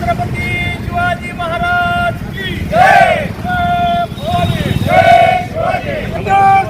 छत्रपती शिवाजी महाराज की जय.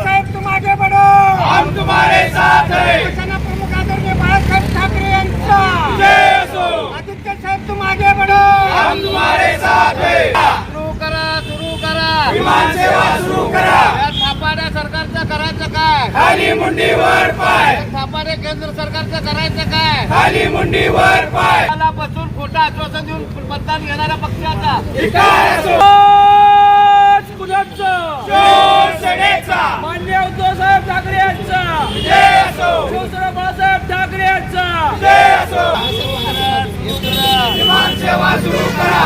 साहेब तुम आगे बढ़ो. हम तुम्हारे साथ हैं. प्रमुख आदरणीय बाळासाहेब ठाकरे यांचा. जय असो. आदित्य साहेब तुम आगे बढ़ो. हम तुम्हारे साथ हैं. सुरू करा सुरू करा. विमान सेवा सुरू करा या थापाड्या सरकारचं करायचं काय खाली मुंडीवर पाय. या थापाड्या केंद्र सरकारचं करायचं काय? खाली मुंडीवर पाय. मला बसून खोटं आश्वासन देऊन मतदान घेणाऱ्या पक्षाचा धिक्कार असो शिवसेनेचा मान्य उद्धव साहेब ठाकरे यांचा जय असो शिवसेना बाळासाहेब ठाकरे यांचा जय असो विमान सेवा सुरू करा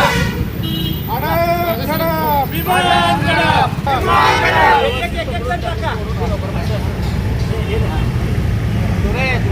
विमान करा विमान करा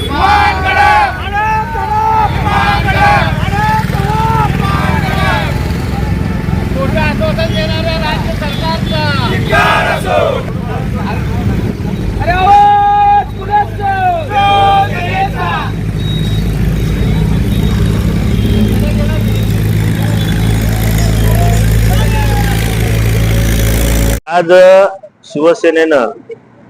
विमान करा विमान करा खोटं आश्वासन देणाऱ्या राज्य सरकारचा धिक्कार असो अरे आवाज कुणाचा शिवसेनेचा आज शिवसेनेनं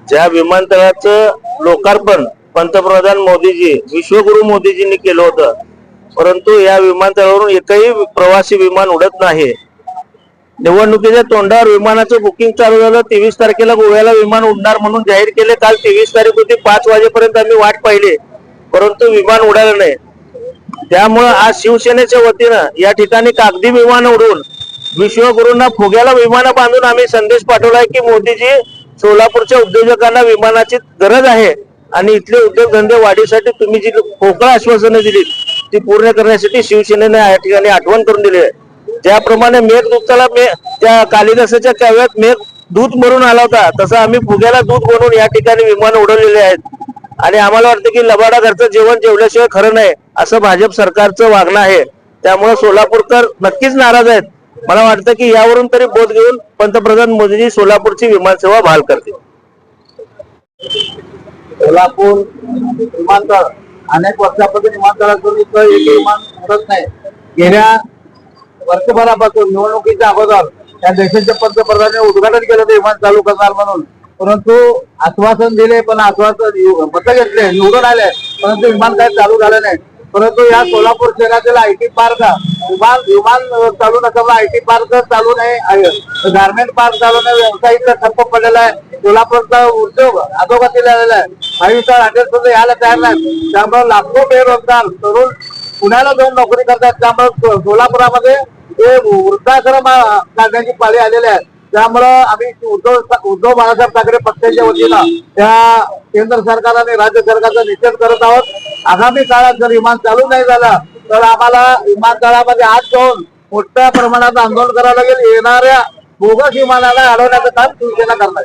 ज्या विमानतळाचं लोकार्पण पंतप्रधान मोदीजी विश्वगुरु मोदीजींनी केलं होतं परंतु या विमानतळावरून एकही प्रवासी विमान उडत नाही. निवडणुकीच्या तोंडावर विमानाचं बुकिंग चालू झालं तेवीस तारखेला गोव्याला विमान उडणार म्हणून जाहीर केले. काल तेवीस तारीख होती पाच वाजेपर्यंत आम्ही वाट पाहिली परंतु विमान उडालं नाही. त्यामुळं आज शिवसेनेच्या वतीनं या ठिकाणी कागदी विमान उडवून विश्वगुरूंना फुग्याला विमानं बांधून आम्ही संदेश पाठवलाय की मोदीजी सोलापूरच्या उद्योजकांना विमानाची गरज आहे आणि इथले उद्योगधंदे वाढीसाठी तुम्ही जी पोकळ आश्वासनं दिली ती पूर्ण करण्यासाठी शिवसेनेने या ठिकाणी आठवण करून दिली आहे. ज्याप्रमाणे मेघदूताला मे त्या कालिदासाच्या काव्यात मेघ दूध मरून आला होता तसं आम्ही फुग्याला दूध बनवून या ठिकाणी विमान उडवलेले आहेत. आणि आम्हाला वाटतं की लबाडा घरचं जेवण जेवल्याशिवाय खरं नाही असं भाजप सरकारचं वागणं आहे. त्यामुळे सोलापूरकर नक्कीच नाराज आहेत. मला वाटतं की यावरून तरी बोध घेऊन पंतप्रधान मोदीजी सोलापूरची विमानसेवा बहाल करतील. सोलापूर विमानतळ अनेक वर्षापासून विमानतळातून इथं एक विमान उडत नाही. गेल्या वर्षभरापासून निवडणुकीच्या अगोदर त्या देशाच्या पंतप्रधानांनी उद्घाटन केलं होतं विमान चालू करणार म्हणून. परंतु आश्वासन दिले पण आश्वासन मत घेतले निवडून आले परंतु विमान काय चालू झालं नाही. परंतु या सोलापूर शहरातील आयटी पार्क विमान विमान चालू नसल्यामुळे आयटी पार्क चालू नाही गार्मेंट पार्क चालू नाही व्यवसाय इथं ठप्प पडलेला आहे. सोलापूरचा उद्योग अधोगतीला आलेला आहे. फाईव्ह हॉटेल सुद्धा यायला तयार नाही. त्यामुळे लाखो बेरोजगार तरुण पुण्याला जाऊन नोकरी करतात. त्यामुळे सोलापुरामध्ये हे वृद्धाश्रम काढण्याची पाळी आलेली आहे. त्यामुळं आम्ही उद्धव उद्धव बाळासाहेब ठाकरे पक्षाच्या वतीनं त्या केंद्र सरकार आणि राज्य सरकारचा निषेध करत आहोत. आगामी काळात जर विमान चालू नाही झाला तर आम्हाला विमानतळामध्ये आज जाऊन मोठ्या प्रमाणात आंदोलन करावं लागेल. येणाऱ्या बोगस विमानाला अडवण्याचं काम शिवसेना करणार